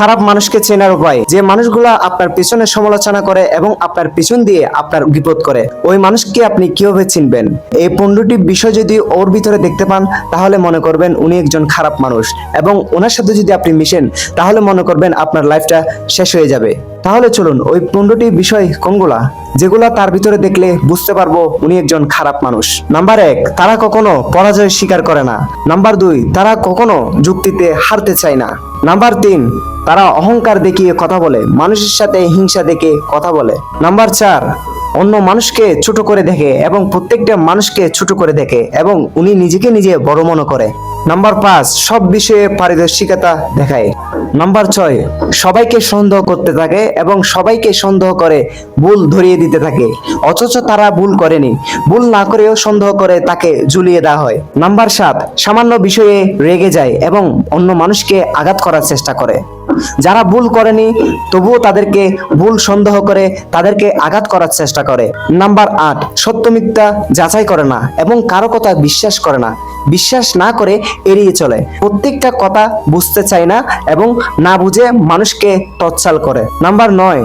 খারাপ মানুষকে চেনার উপায়, যে মানুষগুলা আপনার পিছনে সমালোচনা করে এবং আপনার পিছন দিয়ে আপনার বিপদ করে, ওই মানুষকে আপনি কীভাবে চিনবেন? এই পনেরোটি বিষয় যদি ওর ভিতরে দেখতে পান, তাহলে মনে করবেন উনি একজন খারাপ মানুষ এবং ওনার সাথে যদি আপনি মিশেন, তাহলে মনে করবেন আপনার লাইফটা শেষ হয়ে যাবে। তাহলে চলুন ওই পনেরোটি বিষয় কোনগুলা? যেগুলা তার ভিতরে দেখলে বুঝতে পারব উনি একজন খারাপ মানুষ। নাম্বার এক, তারা কখনো পরাজয় স্বীকার করে না। নাম্বার দুই, তারা কখনো যুক্তিতে হারতে চায় না। নাম্বার তিন, তারা অহংকার দেখিয়ে কথা বলে, মানুষের সাথে হিংসা দেখে কথা বলে। নাম্বার চার অন্য মানুষকে ছোট করে দেখে এবং প্রত্যেকটা মানুষকে ছোট করে দেখে এবং উনি নিজেকে নিজে বড় মনে করে। নাম্বার পাঁচ, সব বিষয়ে পারদর্শিকতা দেখায়। নাম্বার ছয়, সবাইকে সন্দেহ করতে থাকে এবং সবাইকে সন্দেহ করে, ভুল ধরিয়ে দিতে থাকে। অথচ তারা ভুল করেনি। ভুল না করেও সন্দেহ করে তাকে ঝুলিয়ে দেওয়া হয়। নাম্বার সাত, সামান্য বিষয়ে রেগে যায় এবং অন্য মানুষকে আঘাত করার চেষ্টা করে। যারা ভুল করেনি, তবুও তাদেরকে ভুল সন্দেহ করে তাদেরকে আঘাত করার চেষ্টা করে। নাম্বার আট, সত্য মিথ্যা যাচাই করে না এবং কারও কথা বিশ্বাস করে না। বিশ্বাস না করে এড়িয়ে চলে। প্রত্যেকটা কথা বুঝতে চায় না এবং না বুঝে মানুষকে তৎসাল করে। নাম্বার নয়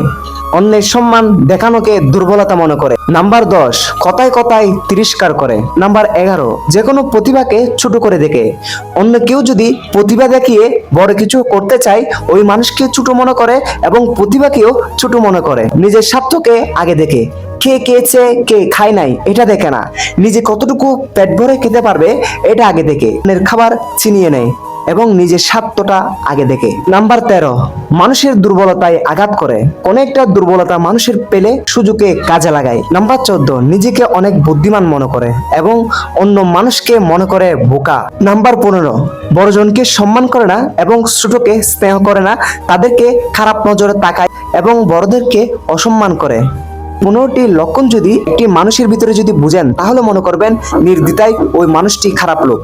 অন্যের সম্মান দেখানোকে দুর্বলতা মনে করে। নাম্বার দশ, কথায় কথায় তিরস্কার করে। নাম্বার এগারো যে কোনো প্রতিভাকে ছোট করে দেখে। অন্য কেউ যদি প্রতিভা দেখিয়ে বড় কিছু করতে চায়, ওই মানুষকে ছোট মনে করে এবং প্রতিভাকেও ছোট মনে করে। নিজের স্বার্থকে আগে দেখে। কে খেয়েছে, কে খায় নাই, এটা দেখে না। নিজে কতটুকু পেট ভরে খেতে পারবে, এটা আগে দেখে। খাবার চিনিয়ে নেয়। এবং নিজের স্বার্থটা আগে দেখে। নাম্বার তেরো, মানুষের দুর্বলতায় আঘাত করে। কোন একটা দুর্বলতা মানুষের পেলে সুযোগে কাজে লাগায়। নাম্বার চোদ্দ, নিজেকে অনেক বুদ্ধিমান মনে করে এবং অন্য মানুষকে মনে করে বোকা। নাম্বার পনেরো, বড়জনকে সম্মান করে না এবং ছোটকে স্নেহ করে না, তাদেরকে খারাপ নজরে তাকায় এবং বড়দেরকে অসম্মান করে। পনেরোটি লক্ষণ যদি একটি মানুষের ভিতরে যদি বুঝেন, তাহলে মনে করবেন নির্দ্বিধায় ওই মানুষটি খারাপ লোক।